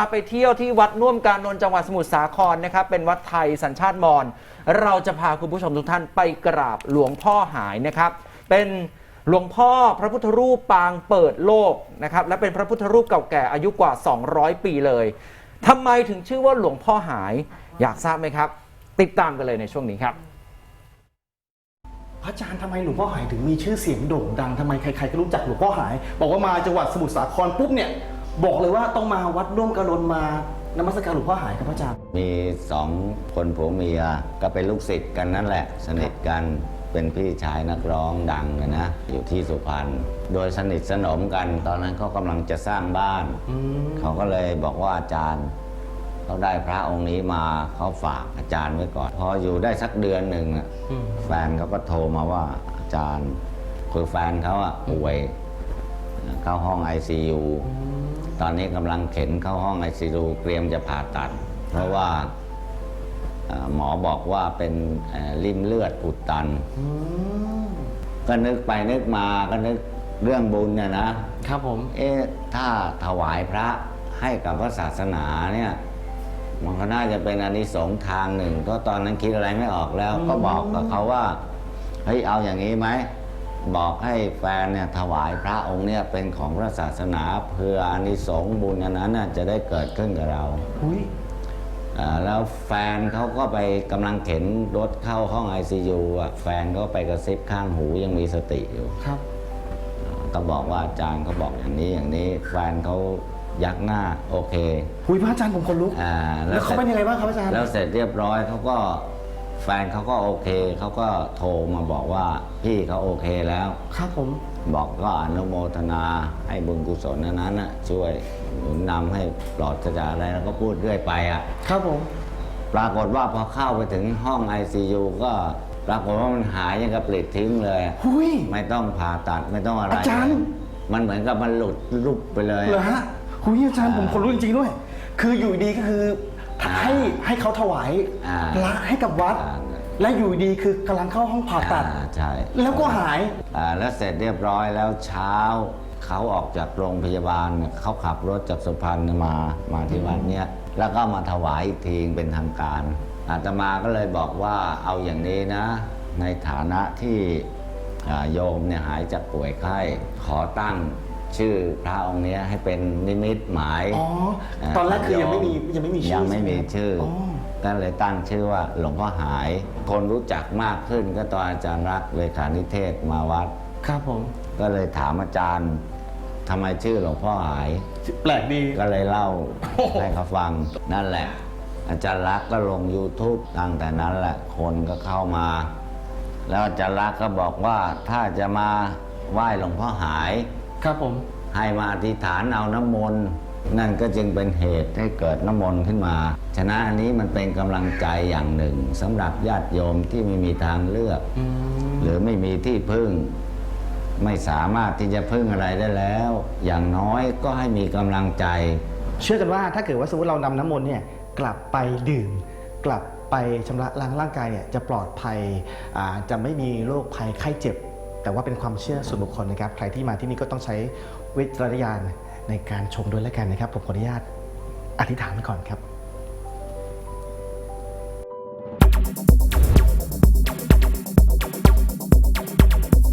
าไปเที่ยวที่วัดน่วมการนนท์จังหวัดสมุทรสาครนะครับ เป็นวัดไทยสัญชาติมอญเราจะพาคุณผู้ชมทุกท่านไปกราบหลวงพ่อหายนะครับ เป็นหลวงพ่อพระพุทธรูปปางเปิดโลกนะครับ และเป็นพระพุทธรูปเก่าแก่อายุกว่า 200 ปีเลยทำไมถึงชื่อว่าหลวงพ่อหาย อยากทราบไหมครับ ติดตามกันเลยในช่วงนี้ครับ พระอาจารย์ทำไมหลวงพ่อหายถึงมีชื่อเสียงโด่งดังทำไมใครๆก็รู้จักหลวงพ่อหาย บอกว่ามาจังหวัดสมุทรสาครปุ๊บเนี่ย บอกเลยว่าต้องมาวัดร่วมกระดนมานมัสการหลวงพ่อหายครับพระอาจารย์ มีสองคนผัวเมียก็เป็นลูกศิษย์กันนั่นแหละ สนิทกันเป็นพี่ชายนักร้องดังนะนะอยู่ที่สุพรรณโดยสนิทสนมกันตอนนั้นเขากำลังจะสร้างบ้าน อืม เขาก็เลยบอกว่าอาจารย์เขาได้พระองค์นี้มาเขาฝากอาจารย์ไว้ก่อน พออยู่ได้สักเดือนหนึ่งอะอืม แฟนเขาก็โทรมาว่าอาจารย์คือแฟนเขาอะป่วยเข้าห้อง ICU ตอนนี้กำลังเข็นเข้าห้อง ICU เตรียมจะผ่าตัด เพราะว่าเอ่อหมอบอกว่าเป็นเอ่อริ่มเลือดอุดตันอืมก็นึกไปนึกมาก็นึกเรื่องบุญเนี่ยนะครับผมเอ๊ะถ้าถวายพระให้กับพระศาสนาเนี่ยมันก็น่าจะเป็นอานิสงส์ทางหนึ่ง ก็ตอนนั้นคิดอะไรไม่ออกแล้ว ก็บอกกับเขาว่าเฮ้ยเอาอย่างนี้ไหม บอกให้แฟนเนี่ยถวายพระองค์เนี่ยเป็นของพระศาสนาเพื่ออานิสงส์บุญอันนั้นน่ะจะได้เกิดขึ้นกับเราอุ้ยอ่าแล้วแฟนเขาก็ไปกำลังเข็นรถเข้าห้อง ICU อะแฟนก็ไปกระซิบข้างหูยังมีสติอยู่ ครับ ก็บอกว่าอาจารย์เขาบอกอย่างนี้อย่างนี้ แฟนเขายักหน้าโอเคอุ้ยพระอาจารย์ผมคนลุก อ่าแล้วเขาเป็นยังไงบ้างครับอาจารย์ แล้วเสร็จเรียบร้อยเขาก็ แฟนเขาก็โอเคเขาก็โทรมาบอกว่าพี่เขาโอเคแล้ว ครับผม บอกก็อนุโมทนาให้บุญกุศลนั้นนั้นน่ะช่วยหนุนนำให้ปลอดจากอะไรแล้วก็พูดเรื่อยไปอะ ครับผม ปรากฏว่าพอเข้าไปถึงห้อง ICU ก็ปรากฏว่ามันหายยังกับปลิดทิ้งเลย หุย ไม่ต้องผ่าตัดไม่ต้องอะไรอาจารย์ มันเหมือนกับมันหลุดรุบไปเลย เหรอฮะหุยอาจารย์ผมคนลุกจริงๆด้วย คืออยู่ดีก็คืออ่า ให้ให้เขาถวายอ่าพระให้กับวัด อ่า และอยู่ดีคือกำลังเข้าห้องผ่าตัด อ่าใช่แล้วก็หาย อ่าแล้วเสร็จเรียบร้อยแล้วเช้า เขาออกจากโรงพยาบาลเนี่ยเขาขับรถจากสุพรรณมามาที่วัดเนี้ยแล้วก็มาถวายอีกทีเป็นทางการ อาตมาก็เลยบอกว่าเอาอย่างนี้นะ ในฐานะที่อ่าโยมเนี่ยหายจากป่วยไข้ขอตั้ง ชื่อพระองค์เนี้ยให้เป็นนิมิตหมายอ๋อาตอนแรกคือยังไม่มีโยังไม่มีชื่อยังไม่มีใช่ไหมชื่อออก็เลยตั้งชื่อว่าหลวงพ่อหาย คนรู้จักมากขึ้นก็ตอนอาจารย์รักษณ์เลขานิเทศมาวัด ครับผม ก็เลยถามอาจารย์ทำไมชื่อหลวงพ่อหาย แปลกดี ก็เลยเล่าโอ้โหให้เขาฟังนั่นแหละ อาจารย์รักษณ์ก็ลง YouTube ตั้งแต่นั้นแหละ คนก็เข้ามา แล้วอาจารย์รักษณ์ก็บอกว่าถ้าจะมาไหว้หลวงพ่อหาย ครับผม ให้มาอธิษฐานเอาน้ำมนต์นั่นก็จึงเป็นเหตุให้เกิดน้ำมนต์ขึ้นมา ฉะนั้นอันนี้มันเป็นกำลังใจอย่างหนึ่งสำหรับญาติโยมที่ไม่มีทางเลือกอืมหรือไม่มีที่พึ่ง ไม่สามารถที่จะพึ่งอะไรได้แล้ว อย่างน้อยก็ให้มีกำลังใจ เชื่อกันว่าถ้าเกิดว่าสมมติเรานำน้ำมนต์เนี่ยกลับไปดื่ม กลับไปชำระล้างร่างกายเนี่ยจะปลอดภัยอ่าจะไม่มีโรคภัยไข้เจ็บ แต่ว่าเป็นความเชื่อส่วนบุคคลนะครับ ใครที่มาที่นี่ก็ต้องใช้วิจารณญาณในการชมด้วยแล้วกันนะครับ ผมขออนุญาตอธิษฐานไว้ก่อนครับ